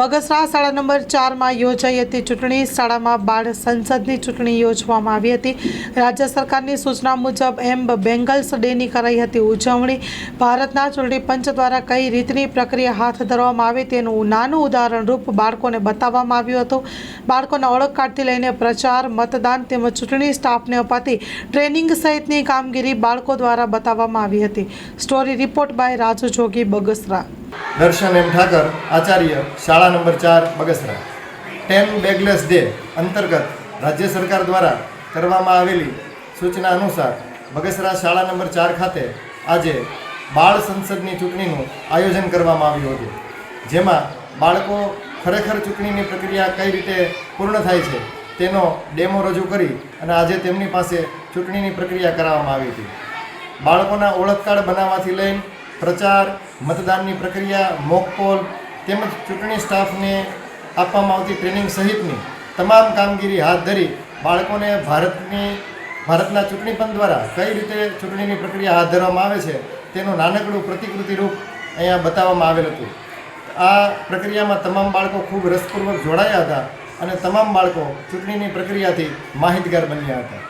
બગસરા શાળા નંબર ચારમાં યોજાઈ હતી ચૂંટણી. શાળામાં બાળ સંસદની ચૂંટણી યોજવામાં આવી હતી. રાજ્ય સરકારની સૂચના મુજબ એમ બેંગલ્સ ડેની કરાઈ હતી ઉજવણી. ભારતના ચૂંટણી પંચ દ્વારા કઈ રીતની પ્રક્રિયા હાથ ધરવામાં આવે તેનું નાનું ઉદાહરણરૂપ બાળકોને બતાવવામાં આવ્યું હતું. બાળકોના ઓળખ કાર્ડથી લઈને પ્રચાર, મતદાન તેમજ ચૂંટણી સ્ટાફને અપાતી ટ્રેનિંગ સહિતની કામગીરી બાળકો દ્વારા બતાવવામાં આવી હતી. Story report by Raju Jogi, Bagasara. Darshan M Thakar Acharya શાળા નંબર ચાર બગસરા. ટેન બેગલેસ ડે અંતર્ગત રાજ્ય સરકાર દ્વારા કરવામાં આવેલી સૂચના અનુસાર બગસરા શાળા નંબર ચાર ખાતે આજે બાળ સંસદની ચૂંટણીનું આયોજન કરવામાં આવ્યું હતું. જેમાં બાળકો ખરેખર ચૂંટણીની પ્રક્રિયા કઈ રીતે પૂર્ણ થાય છે તેનો ડેમો રજૂ કરી અને આજે તેમની પાસે ચૂંટણીની પ્રક્રિયા કરાવવામાં આવી હતી. બાળકોના ઓળખકાર્ડ બનાવવાથી લઈને પ્રચાર, મતદાનની પ્રક્રિયા મોક પોલ તેમજ ચૂંટણી સ્ટાફને આપવામાં આવતી ટ્રેનિંગ સહિતની તમામ કામગીરી હાથ ધરી બાળકોને ભારતની, ભારતના ચૂંટણી પંચ દ્વારા કઈ રીતે ચૂંટણીની પ્રક્રિયા હાથ ધરવામાં આવે છે તેનું નાનકડું પ્રતિકૃતિ રૂપ અહીંયા બતાવવામાં આવેલ હતું. આ પ્રક્રિયામાં તમામ બાળકો ખૂબ રસપૂર્વક જોડાયા હતા અને તમામ બાળકો ચૂંટણીની પ્રક્રિયાથી માહિતગાર બન્યા હતા.